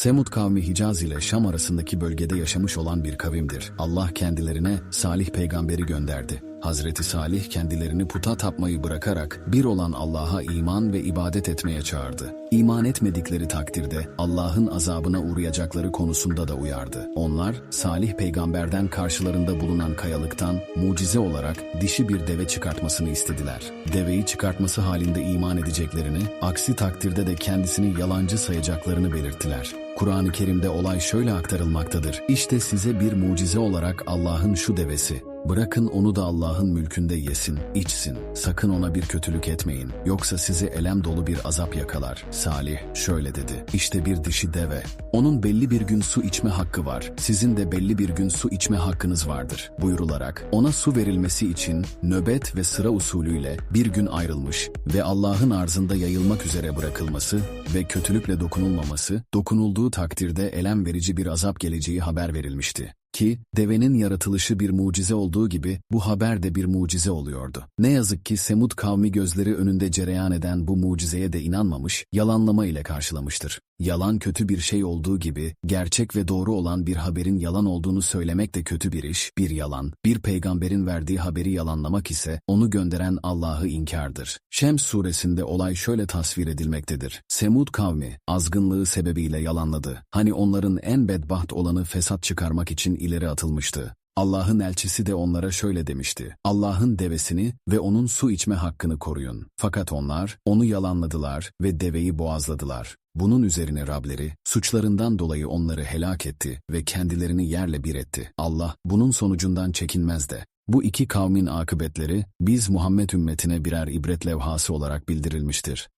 Semud kavmi Hicaz ile Şam arasındaki bölgede yaşamış olan bir kavimdir. Allah kendilerine Salih peygamberi gönderdi. Hazreti Salih kendilerini puta tapmayı bırakarak bir olan Allah'a iman ve ibadet etmeye çağırdı. İman etmedikleri takdirde Allah'ın azabına uğrayacakları konusunda da uyardı. Onlar Salih peygamberden karşılarında bulunan kayalıktan mucize olarak dişi bir deve çıkartmasını istediler. Deveyi çıkartması halinde iman edeceklerini, aksi takdirde de kendisini yalancı sayacaklarını belirttiler. Kur'an-ı Kerim'de olay şöyle aktarılmaktadır. İşte size bir mucize olarak Allah'ın şu devesi. Bırakın onu da Allah'ın mülkünde yesin, içsin. Sakın ona bir kötülük etmeyin. Yoksa sizi elem dolu bir azap yakalar. Salih şöyle dedi. İşte bir dişi deve. Onun belli bir gün su içme hakkı var. Sizin de belli bir gün su içme hakkınız vardır. Buyurularak ona su verilmesi için nöbet ve sıra usulüyle bir gün ayrılmış ve Allah'ın arzında yayılmak üzere bırakılması ve kötülükle dokunulmaması, dokunulduğu takdirde elem verici bir azap geleceği haber verilmişti. Ki devenin yaratılışı bir mucize olduğu gibi bu haber de bir mucize oluyordu. Ne yazık ki Semud kavmi gözleri önünde cereyan eden bu mucizeye de inanmamış, yalanlama ile karşılamıştır. Yalan kötü bir şey olduğu gibi, gerçek ve doğru olan bir haberin yalan olduğunu söylemek de kötü bir iş, bir yalan. Bir peygamberin verdiği haberi yalanlamak ise, onu gönderen Allah'ı inkardır. Şems suresinde olay şöyle tasvir edilmektedir. Semud kavmi, azgınlığı sebebiyle yalanladı. Hani onların en bedbaht olanı fesat çıkarmak için ileri atılmıştı. Allah'ın elçisi de onlara şöyle demişti. Allah'ın devesini ve onun su içme hakkını koruyun. Fakat onlar onu yalanladılar ve deveyi boğazladılar. Bunun üzerine Rableri suçlarından dolayı onları helak etti ve kendilerini yerle bir etti. Allah bunun sonucundan çekinmez de. Bu iki kavmin akıbetleri biz Muhammed ümmetine birer ibret levhası olarak bildirilmiştir.